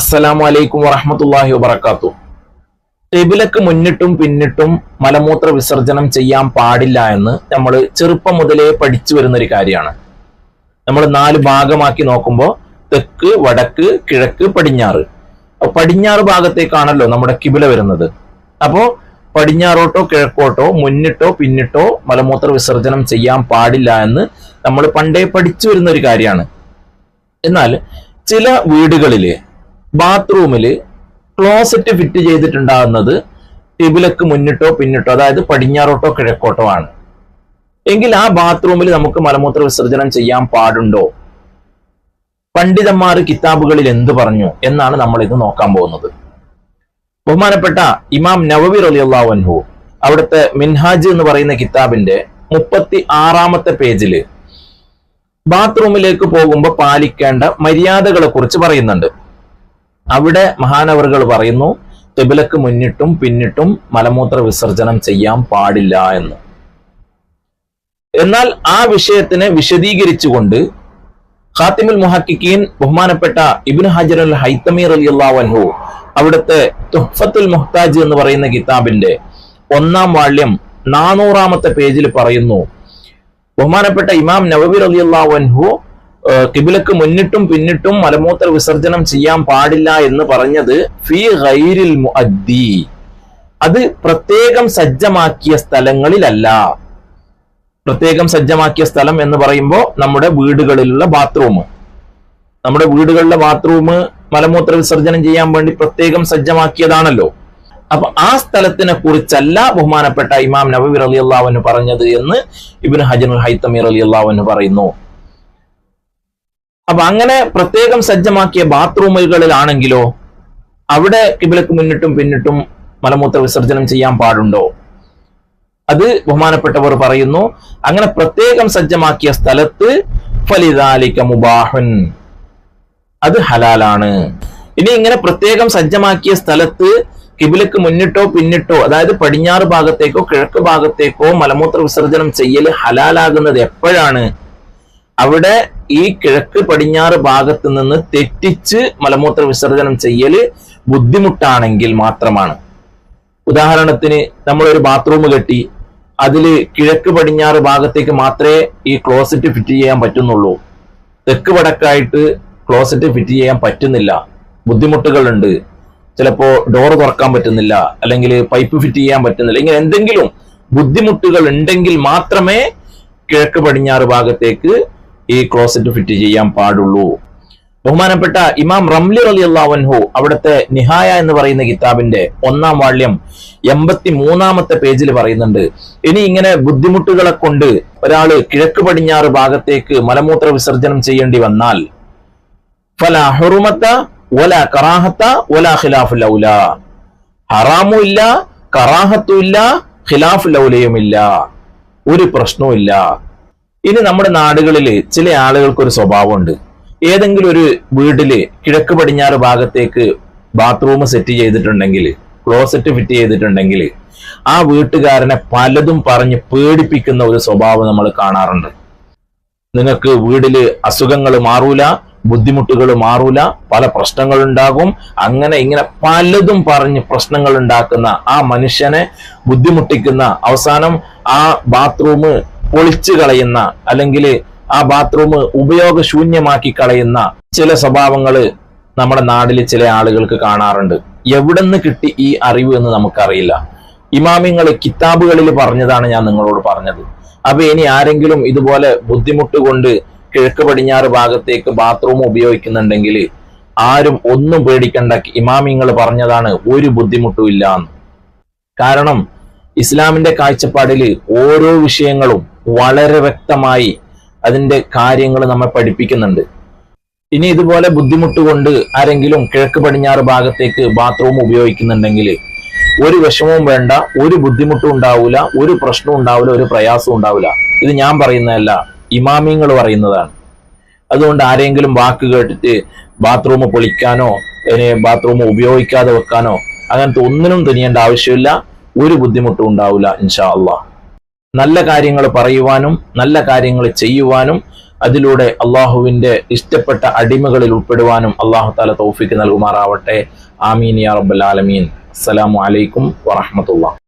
അസ്സലാമു അലൈക്കും വറഹമത്തല്ലാഹി വബർക്കാത്തു ടെബിലക്ക് മുന്നിട്ടും പിന്നിട്ടും മലമൂത്ര വിസർജനം ചെയ്യാൻ പാടില്ല എന്ന് നമ്മൾ ചെറുപ്പം മുതലേ പഠിച്ചു വരുന്ന ഒരു കാര്യമാണ്. നമ്മൾ നാല് ഭാഗമാക്കി നോക്കുമ്പോൾ തെക്ക് വടക്ക് കിഴക്ക് പടിഞ്ഞാറ്. പടിഞ്ഞാറ് ഭാഗത്തേക്കാണല്ലോ നമ്മുടെ കിബില വരുന്നത്. അപ്പോ പടിഞ്ഞാറോട്ടോ കിഴക്കോട്ടോ മുന്നിട്ടോ പിന്നിട്ടോ മലമൂത്ര വിസർജനം ചെയ്യാൻ പാടില്ല എന്ന് നമ്മൾ പണ്ടേ പഠിച്ചു വരുന്ന ഒരു കാര്യമാണ്. എന്നാൽ ചില വീടുകളിൽ ബാത്റൂമിൽ ക്ലോസറ്റ് ഫിറ്റ് ചെയ്തിട്ടുണ്ടാകുന്നത് ടിബിലക്ക് മുന്നിട്ടോ പിന്നിട്ടോ അതായത് പടിഞ്ഞാറോട്ടോ കിഴക്കോട്ടോ ആണ്. എങ്കിൽ ആ ബാത്റൂമിൽ നമുക്ക് മലമൂത്ര വിസർജനം ചെയ്യാൻ പാടുണ്ടോ? പണ്ഡിതന്മാർ കിതാബുകളിൽ എന്ത് പറഞ്ഞു എന്നാണ് നമ്മൾ ഇത് നോക്കാൻ പോകുന്നത്. ബഹുമാനപ്പെട്ട ഇമാം നവവി റലിയല്ലാഹു അൻഹു അവിടുത്തെ മിൻഹാജ് എന്ന് പറയുന്ന കിതാബിന്റെ മുപ്പത്തി ആറാമത്തെ പേജിൽ ബാത്റൂമിലേക്ക് പോകുമ്പോൾ പാലിക്കേണ്ട മര്യാദകളെ കുറിച്ച് പറയുന്നുണ്ട്. അവിടെ മഹാനവറുകൾ പറയുന്നു തെബിലക്ക് മുന്നിട്ടും പിന്നിട്ടും മലമൂത്ര വിസർജനം ചെയ്യാൻ പാടില്ല എന്ന്. എന്നാൽ ആ വിഷയത്തിനെ വിശദീകരിച്ചുകൊണ്ട് ഖാത്തിമുൽ മുഹക്കിക്കീൻ ബഹുമാനപ്പെട്ട ഇബിൻ ഹജർ അൽ ഹൈത്തമീർ അലി അള്ളാഹു അവിടുത്തെ തുഹഫത്തുൽ മുഹ്താജ് എന്ന് പറയുന്ന കിതാബിന്റെ ഒന്നാം വാള്യം നാനൂറാമത്തെ പേജിൽ പറയുന്നു ബഹുമാനപ്പെട്ട ഇമാം നവബിർ അലി അൻഹു കിബിലക്ക് മുന്നിട്ടും പിന്നിട്ടും മലമൂത്ര വിസർജനം ചെയ്യാൻ പാടില്ല എന്ന് പറഞ്ഞത് ഫി ഗൈരിൽ മുഅദ്ദി. അത് പ്രത്യേകം സജ്ജമാക്കിയ സ്ഥലങ്ങളിലല്ല. പ്രത്യേകം സജ്ജമാക്കിയ സ്ഥലം എന്ന് പറയുമ്പോൾ നമ്മുടെ വീടുകളിലുള്ള ബാത്റൂം നമ്മുടെ വീടുകളിലെ ബാത്റൂം മലമൂത്ര വിസർജനം ചെയ്യാൻ വേണ്ടി പ്രത്യേകം സജ്ജമാക്കിയതാണല്ലോ. അപ്പൊ ആ സ്ഥലത്തിനെ കുറിച്ചല്ല ബഹുമാനപ്പെട്ട ഇമാം നബി അലി അള്ളാഹുവിന് പറഞ്ഞത് എന്ന് ഇബിൻ ഹജനുൽ ഹൈത്തമീർ അലി അള്ളാഹുവിന് പറയുന്നു. അപ്പൊ അങ്ങനെ പ്രത്യേകം സജ്ജമാക്കിയ ബാത്റൂമുകളിലാണെങ്കിലോ അവിടെ കിബിലക്ക് മുന്നിട്ടും പിന്നിട്ടും മലമൂത്ര വിസർജനം ചെയ്യാൻ പാടുണ്ടോ? അത് ബഹുമാനപ്പെട്ടവർ പറയുന്നു. അങ്ങനെ പ്രത്യേകം സജ്ജമാക്കിയ സ്ഥലത്ത് ഫലിതാലിക്ക മുബാഹുൻ. അത് ഹലാലാണ്. ഇനി ഇങ്ങനെ പ്രത്യേകം സജ്ജമാക്കിയ സ്ഥലത്ത് കിബിലക്ക് മുന്നിട്ടോ പിന്നിട്ടോ അതായത് പടിഞ്ഞാറ് ഭാഗത്തേക്കോ കിഴക്ക് ഭാഗത്തേക്കോ മലമൂത്ര വിസർജനം ചെയ്യൽ ഹലാലാകുന്നത് എപ്പോഴാണ്? അവിടെ ഈ കിഴക്ക് പടിഞ്ഞാറ് ഭാഗത്ത് നിന്ന് തെറ്റിച്ച് മലമൂത്ര വിസർജനം ചെയ്യൽ ബുദ്ധിമുട്ടാണെങ്കിൽ മാത്രമാണ്. ഉദാഹരണത്തിന് നമ്മളൊരു ബാത്റൂം കെട്ടി അതിൽ കിഴക്ക് പടിഞ്ഞാറ് ഭാഗത്തേക്ക് മാത്രമേ ഈ ക്ലോസറ്റ് ഫിറ്റ് ചെയ്യാൻ പറ്റുന്നുള്ളൂ. തെക്ക് വടക്കായിട്ട് ക്ലോസറ്റ് ഫിറ്റ് ചെയ്യാൻ പറ്റുന്നില്ല. ബുദ്ധിമുട്ടുകളുണ്ട്. ചിലപ്പോൾ ഡോർ തുറക്കാൻ പറ്റുന്നില്ല അല്ലെങ്കിൽ പൈപ്പ് ഫിറ്റ് ചെയ്യാൻ പറ്റുന്നില്ല ഇങ്ങനെ എന്തെങ്കിലും ബുദ്ധിമുട്ടുകൾ ഉണ്ടെങ്കിൽ മാത്രമേ കിഴക്ക് പടിഞ്ഞാറ് ഭാഗത്തേക്ക് ഈ ക്ലോസറ്റ് ഫിറ്റ് ചെയ്യാൻ പാടുള്ളൂ. ബഹുമാനപ്പെട്ട ഇമാം റംലി അലി അള്ളാവൻഹു അവിടുത്തെ നിഹായ എന്ന് പറയുന്ന കിതാബിന്റെ ഒന്നാം വാള്യം എൺപത്തി മൂന്നാമത്തെ പേജിൽ പറയുന്നുണ്ട്. ഇനി ഇങ്ങനെ ബുദ്ധിമുട്ടുകളെ കൊണ്ട് ഒരാൾ കിഴക്ക് പടിഞ്ഞാറ് ഭാഗത്തേക്ക് മലമൂത്ര വിസർജനം ചെയ്യേണ്ടി വന്നാൽ ഫല ഹുറുമത്ത ഒല കറാഹത്ത ഒല ഖിലാഫ് ലൗല. ഹറാമും ഇല്ല കറാഹത്തും ഇല്ല ഖിലാഫ് ലൗലയുമില്ല ഒരു പ്രശ്നവും ഇനി നമ്മുടെ നാടുകളിൽ ചില ആളുകൾക്ക് ഒരു സ്വഭാവമുണ്ട്. ഏതെങ്കിലും ഒരു വീട്ടിൽ കിഴക്ക് പടിഞ്ഞാറ് ഭാഗത്തേക്ക് ബാത്റൂം സെറ്റ് ചെയ്തിട്ടുണ്ടെങ്കിൽ ക്ലോസറ്റ് ഫിറ്റ് ചെയ്തിട്ടുണ്ടെങ്കിൽ ആ വീട്ടുകാരനെ പലതും പറഞ്ഞ് പേടിപ്പിക്കുന്ന ഒരു സ്വഭാവം നമ്മൾ കാണാറുണ്ട്. നിങ്ങൾക്ക് വീട്ടിൽ അസുഖങ്ങൾ മാറൂല ബുദ്ധിമുട്ടുകൾ മാറൂല പല പ്രശ്നങ്ങൾ ഉണ്ടാകും അങ്ങനെ ഇങ്ങനെ പലതും പറഞ്ഞ് പ്രശ്നങ്ങൾ ഉണ്ടാക്കുന്ന ആ മനുഷ്യനെ ബുദ്ധിമുട്ടിക്കുന്ന അവസാനം ആ ബാത്റൂം പൊളിച്ചു കളയുന്ന അല്ലെങ്കിൽ ആ ബാത്റൂം ഉപയോഗശൂന്യമാക്കി കളയുന്ന ചില സ്വഭാവങ്ങൾ നമ്മുടെ നാട്ടിൽ ചില ആളുകൾക്ക് കാണാറുണ്ട്. എവിടെന്ന് കിട്ടി ഈ അറിവ് എന്ന് നമുക്കറിയില്ല. ഇമാമിങ്ങൾ കിതാബുകളിൽ പറഞ്ഞതാണ് ഞാൻ നിങ്ങളോട് പറഞ്ഞത്. അപ്പൊ ഇനി ആരെങ്കിലും ഇതുപോലെ ബുദ്ധിമുട്ട് കൊണ്ട് കിഴക്ക് പടിഞ്ഞാറ് ഭാഗത്തേക്ക് ബാത്റൂം ഉപയോഗിക്കുന്നുണ്ടെങ്കിൽ ആരും ഒന്നും പേടിക്കണ്ട ഇമാമിങ്ങൾ പറഞ്ഞതാണ് ഒരു ബുദ്ധിമുട്ടും ഇല്ല എന്ന് കാരണം ഇസ്ലാമിന്റെ കാഴ്ചപ്പാടിൽ ഓരോ വിഷയങ്ങളും വളരെ വ്യക്തമായി അതിന്റെ കാര്യങ്ങൾ നമ്മൾ പഠിപ്പിക്കുന്നുണ്ട്. ഇനി ഇതുപോലെ ബുദ്ധിമുട്ട് കൊണ്ട് ആരെങ്കിലും കിഴക്ക് പടിഞ്ഞാറ് ഭാഗത്തേക്ക് ബാത്റൂം ഉപയോഗിക്കുന്നുണ്ടെങ്കിൽ ഒരു വിഷമവും വേണ്ട ഒരു ബുദ്ധിമുട്ടും ഉണ്ടാവില്ല ഒരു പ്രശ്നവും ഉണ്ടാവില്ല ഒരു പ്രയാസവും ഉണ്ടാവില്ല ഇത് ഞാൻ പറയുന്നതല്ല ഇമാമിങ്ങൾ പറയുന്നതാണ്. അതുകൊണ്ട് ആരെങ്കിലും വാക്ക് കേട്ടിട്ട് ബാത്റൂം പൊളിക്കാനോ ബാത്റൂം ഉപയോഗിക്കാതെ വെക്കാനോ അങ്ങനത്തെ ഒന്നിനും തുനിയേണ്ട ആവശ്യമില്ല ഒരു ബുദ്ധിമുട്ടും ഉണ്ടാവില്ല ഇൻഷാ അള്ളാഹ് നല്ല കാര്യങ്ങൾ പറയുവാനും നല്ല കാര്യങ്ങൾ ചെയ്യുവാനും അതിലൂടെ അള്ളാഹുവിന്റെ ഇഷ്ടപ്പെട്ട അടിമകളിൽ ഉൾപ്പെടുവാനും അള്ളാഹു താല തൗഫിക്ക് നൽകുമാറാവട്ടെ. ആമീൻ യാ റബ്ബൽ ആലമീൻ. അസ്സലാമു അലൈക്കും വറഹ്മത്തുള്ളാഹി.